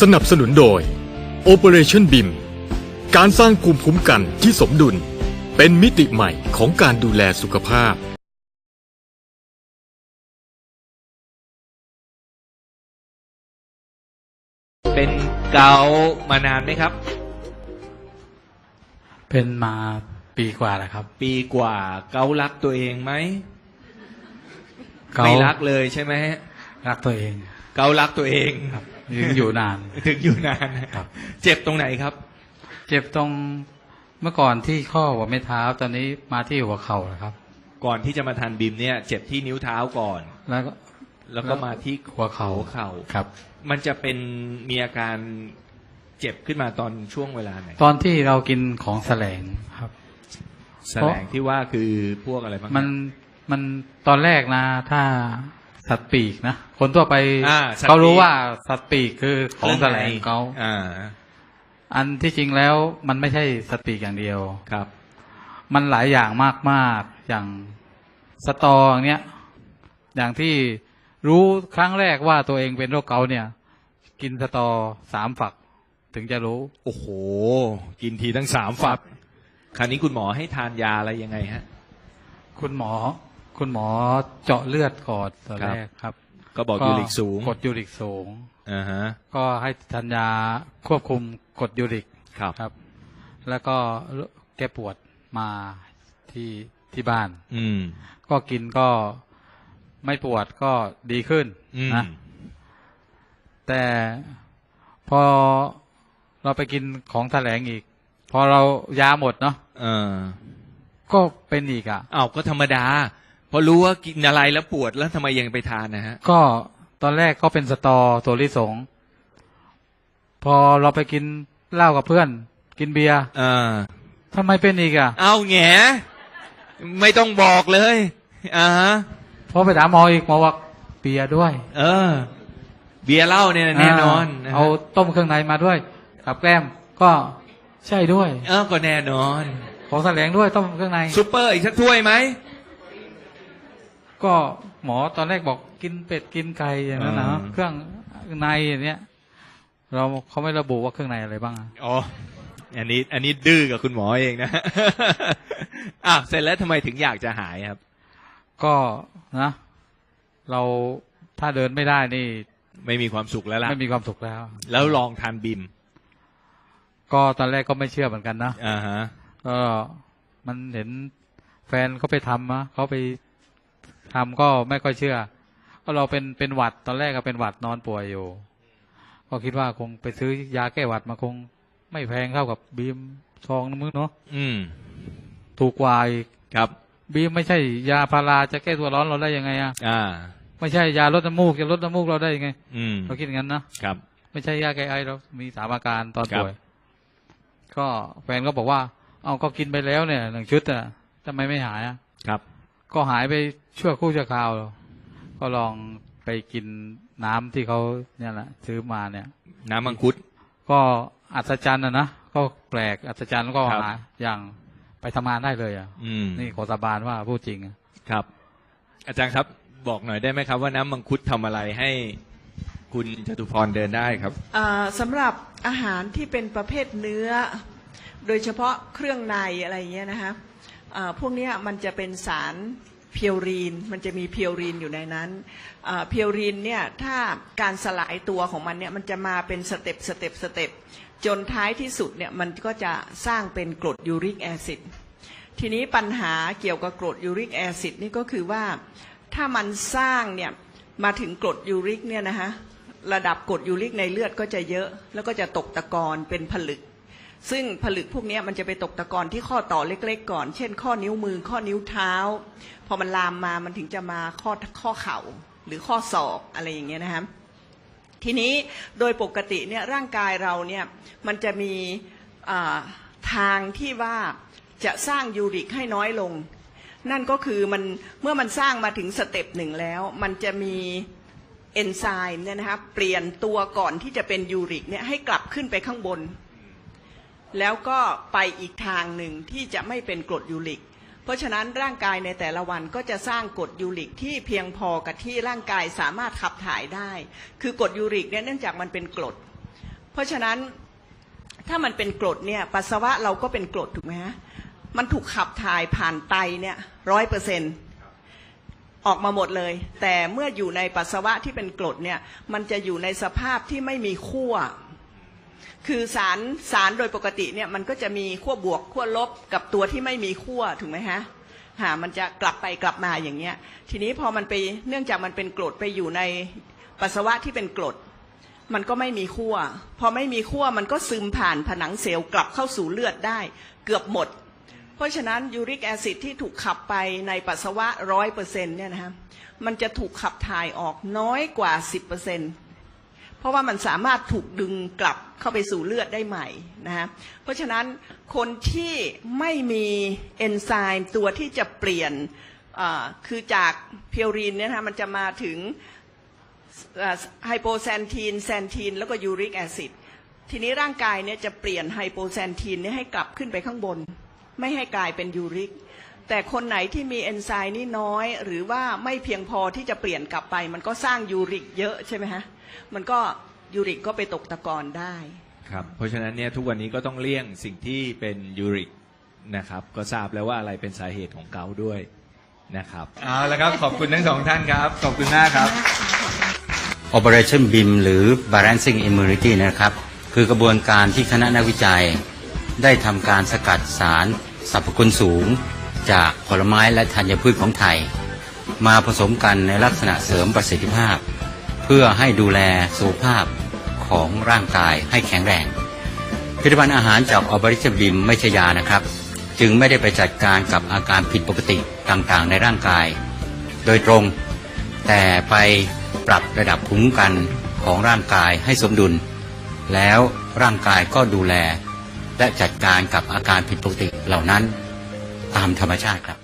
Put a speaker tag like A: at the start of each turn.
A: สนับสนุนโดย Operation BIM การสร้างภูมิคุ้มกันที่สมดุล เป็นมิติใหม่ของการดูแลสุขภาพ
B: เป็นเกาต์มานานไหมครับ
C: เป็นมาปีกว่าแล้วครับ
B: ปีกว่าเการักตัวเองไหม
C: เกา
B: ไม่รักเลยใช่ไหมฮะ
C: รักตัวเอง
B: เการักตัวเอง
C: ครับยังอยู่นาน
B: ถึงอยู่นาน
C: ครับ
B: เจ็บตรงไหนครับ
C: เจ็บตรงเมื่อก่อนที่ข้อหัวไม่เท้าตอนนี้มาที่หัวเข่าแล้วครับ
B: ก่อนที่จะมาทานบิมเนี่ย เจ็บที่นิ้วเท้าก่อน
C: แล้วก็
B: แล้วก็มาที่
C: หัวเข่า
B: หัวเข่า
C: ครับ
B: มันจะเป็นมีอาการเจ็บขึ้นมาตอนช่วงเวลาไหน
C: ตอนที่เรากินของแสลงครับ
B: แสลงที่ว่าคือพวกอะไรบ้าง
C: มันมันตอนแรกนะ ถ้า สัตว์ปีกนะคนทั่วไป
B: อ่าสัตว์
C: เขารู้
B: ปีก
C: ว่าสัตว์ปีกคือของแสลงเขา
B: อ่า
C: อันที่จริงแล้วมันไม่ใช่สัตว์ปีกอย่างเดียว
B: ครับ
C: มันหลายอย่างมาก ๆ อย่างสตออย่างเนี้ย อย่างที่รู้ครั้งแรกว่าตัวเองเป็นโรคเกาต์เนี่ย กินสตอสามฝัก ถึงจะรู้
B: โอ้โห กินทีทั้งสามฝักคราวนี้คุณหมอให้ทานยาอะไรยังไงฮะ
C: คุณหมอ คุณหมอเจาะเลือดก่อนตอน
B: ครับ
C: แรกครับ
B: ก็บอกยูริกสูง
C: กดยูริกสูง
B: อ่าฮะ
C: ก็ให้ทานยาควบคุมกดยูริก
B: ครับ
C: ครับ แล้วก็แก้ปวดมาที่ที่บ้าน
B: อืม
C: ก็กินก็ไม่ปวดก็ดีขึ้น
B: อืม
C: นะแต่พอเราไปกินของแถลงอีก พอเรายาหมดเนาะ
B: เออ
C: ก็เป็นอีกอะ่ะ
B: อ้าวก็ธรรมดา พอรู้ว่ากินอะไรแล้วปวดแล้วทำไมยังไปทานนะฮะ
C: ก็ตอนแรกก็เป็นสตอตัวลิสง พอเราไปกินเหล้ากับเพื่อน กินเบียร์
B: เออ
C: ทำไมเป็นอีกอะ่ะ
B: เอาแหงไม่ต้องบอกเลยอ่าฮะ
C: พอไปถามหมออีกหมอว่าเบียร์ด้วย
B: เออ เบียร์เหล้าเนี่ยแน่นอนนะฮะ
C: เอาต้มเครื่องในมาด้วย กับแกล้มก็ใช่ด้วย
B: เออก็แน่นอน
C: ของแสลงด้วยต้มเครื่องใน
B: ซูเปอร์อีกสักถ้วยไหม
C: ก็หมอตอนแรกบอกกินเป็ดกินไก่อย่างนั้นนะ
B: อ่า
C: เครื่องในอย่างเนี้ย เราเขาไม่ระบุว่าเครื่องในอะไรบ้างอะ
B: อ๋อ อันนี้ อันนี้ดื้อกับคุณหมอเองนะอะเสร็จแล้วทำไมถึงอยากจะหายครับ
C: ก็นะ เราถ้าเดินไม่ได้นี่
B: ไม่มีความสุขแล้วล่ะ
C: ไม่มีความสุขแล้ว
B: แล้วลองทานบิม
C: ก็ตอนแรกก็ไม่เชื่อเหมือนกันนะ
B: อ่าฮะ
C: ก็มันเห็นแฟนเขาไปทำนะเขาไป ทำก็ไม่ค่อยเชื่อก็เราเป็นเป็นหวัดตอนแรกก็เป็นหวัดนอนป่วยอยู่ ก็คิดว่าคงไปซื้อยาแก้หวัดมาคง ไม่แพงเท่ากับบีมซองนึงมึงเนาะ
B: อืม
C: ถูกกว่าอีก
B: ครับ
C: บีมไม่ใช่ยาพาราจะแก้ตัวร้อนเราได้ยังไงอะ
B: อ่า
C: ไม่ใช่ยาลดน้ำมูกจะลดน้ำมูกเราได้ยังไง
B: อืม
C: เราคิดอย่างนั้นนะครับ ไม่ใช่ยาแก้ไอเรา มีสามอาการตอน
B: ครับ
C: ป่วย ก็แฟนก็บอกว่า เอาก็กินไปแล้วเนี่ยหนึ่งชุดอะทำไมไม่หายอะ
B: ครับ
C: ก็หายไปชั่วครู่ชั่วคราว ก็ลองไปกินน้ำที่เขาเนี่ยแหละซื้อมาเนี่ย
B: น้ำมังคุด
C: ก็อัศจรรย์นะนะก็แปลกอัศจรรย์แล้วก็
B: ครับ
C: หาอย่างไปทำงานได้เลยอะ
B: อืม
C: นี่ขอสาบานว่าพูดจริงอะ
B: ครับ อาจารย์ครับบอกหน่อยได้ไหมครับ ว่าน้ำมังคุดทำอะไรให้คุณจตุพรเดินได้ครับ
D: อ่าสำหรับอาหารที่เป็นประเภทเนื้อ โดยเฉพาะเครื่องในอะไรเงี้ยนะคะ อ่าพวกเนี้ยมันจะเป็นสารเพียวรีน มันจะมีเพียวรีนอยู่ในนั้นอ่าเพียวรีนเนี่ยถ้าการสลายตัวของมันเนี่ยมันจะมาเป็นสเต็ปสเต็ปสเต็ปจนท้ายที่สุดเนี่ยมันก็จะสร้างเป็นกรดยูริกแอซิดทีนี้ปัญหาเกี่ยวกับกรดยูริกแอซิดนี่ก็คือว่าถ้ามันสร้างเนี่ยมาถึงกรดยูริกเนี่ยนะคะระดับกรดยูริกในเลือดก็จะเยอะ แล้วก็จะตกตะกอนเป็นผลึก ซึ่งผลึกพวกนี้มันจะไปตกตะกอนที่ข้อต่อเล็ก ๆ ก่อน เช่น ข้อนิ้วมือข้อนิ้วเท้า พอมันลามมามันถึงจะมาข้อข้อเข่าหรือข้อศอกอะไรอย่างเงี้ยนะคะทีนี้โดยปกติเนี่ยร่างกายเราเนี่ยมันจะมีทางที่ว่าจะสร้างยูริกให้น้อยลง นั่นก็คือมันเมื่อมันสร้างมาถึงสเต็ปหนึ่งแล้ว มันจะมีเอนไซม์เนี่ยนะครับเปลี่ยนตัวก่อนที่จะเป็นยูริกเนี่ยให้กลับขึ้นไปข้างบน แล้วก็ไปอีกทางหนึ่งที่จะไม่เป็นกรดยูริก เพราะฉะนั้นร่างกายในแต่ละวันก็จะสร้างกรดยูริกที่เพียงพอกับที่ร่างกายสามารถขับถ่ายได้ คือกรดยูริกเนี่ยเนื่องจากมันเป็นกรด เพราะฉะนั้นถ้ามันเป็นกรดเนี่ยปัสสาวะเราก็เป็นกรดถูกไหมฮะมันถูกขับถ่ายผ่านไตเนี่ยร้อยเปอร์เซ็นออกมาหมดเลย แต่เมื่ออยู่ในปัสสาวะที่เป็นกรดเนี่ยมันจะอยู่ในสภาพที่ไม่มีขั้ว คือสารสารโดยปกติเนี่ยมันก็จะมีขั้วบวกขั้วลบกับตัวที่ไม่มีขั้วถูกไหมฮะหามันจะกลับไปกลับมาอย่างเงี้ย ทีนี้พอมันไปเนื่องจากมันเป็นกรดไปอยู่ในปัสสาวะที่เป็นกรด มันก็ไม่มีขั้วพอไม่มีขั้วมันก็ซึมผ่านผนังเซลล์กลับเข้าสู่เลือดได้ เกือบหมด เพราะฉะนั้นยูริกแอซิดที่ถูกขับไปในปัสสาวะร้อยเปอร์เซ็นต์เนี่ยนะฮะมันจะถูกขับถ่ายออกน้อยกว่าสิบเปอร์เซ็นต์ เพราะว่ามันสามารถถูกดึงกลับเข้าไปสู่เลือดได้ใหม่นะฮะเพราะฉะนั้นคนที่ไม่มีเอนไซม์ตัวที่จะเปลี่ยนคือจากเพียวรีนเนี่ยนะมันจะมาถึงไฮโปแซนทีนแซนทีนแล้วก็ยูริกแอซิดทีนี้ร่างกายเนี่ยจะเปลี่ยนไฮโปแซนทีนเนี่ยให้กลับขึ้นไปข้างบน ไม่ให้กลายเป็นยูริก แต่คนไหนที่มีเอนไซม์นี่น้อย หรือว่าไม่เพียงพอที่จะเปลี่ยนกลับไป มันก็สร้างยูริกเยอะใช่ไหมฮะมันก็ยูริกก็ไปตกตะกอนได้
B: ครับเพราะฉะนั้นเนี่ยทุกวันนี้ก็ต้องเลี่ยงสิ่งที่เป็นยูริกนะครับ ก็ทราบแล้วว่าอะไรเป็นสาเหตุของเกาต์ด้วยนะครับเอาละครับ ขอบคุณทั้งสองท่านครับ ขอบคุณมากครับ
E: Operation BIM หรือ Balancing Immunity นะครับ คือกระบวนการที่คณะนักวิจัย ได้ทำการสกัดสารสรรพคุณสูง จากผลไม้และธัญพืชของไทย มาผสมกันในลักษณะเสริมประสิทธิภาพ เพื่อให้ดูแลสุขภาพของร่างกายให้แข็งแรงผลิตภัณฑ์อาหารจากออบริชบิมไม่ใช่ยานะครับ จึงไม่ได้ไปจัดการกับอาการผิดปกติต่างๆ ในร่างกาย โดยตรง แต่ไปปรับระดับภูมิคุ้มกันของร่างกายให้สมดุล แล้วร่างกายก็ดูแลและจัดการกับอาการผิดปกติเหล่านั้น ตามธรรมชาติครับ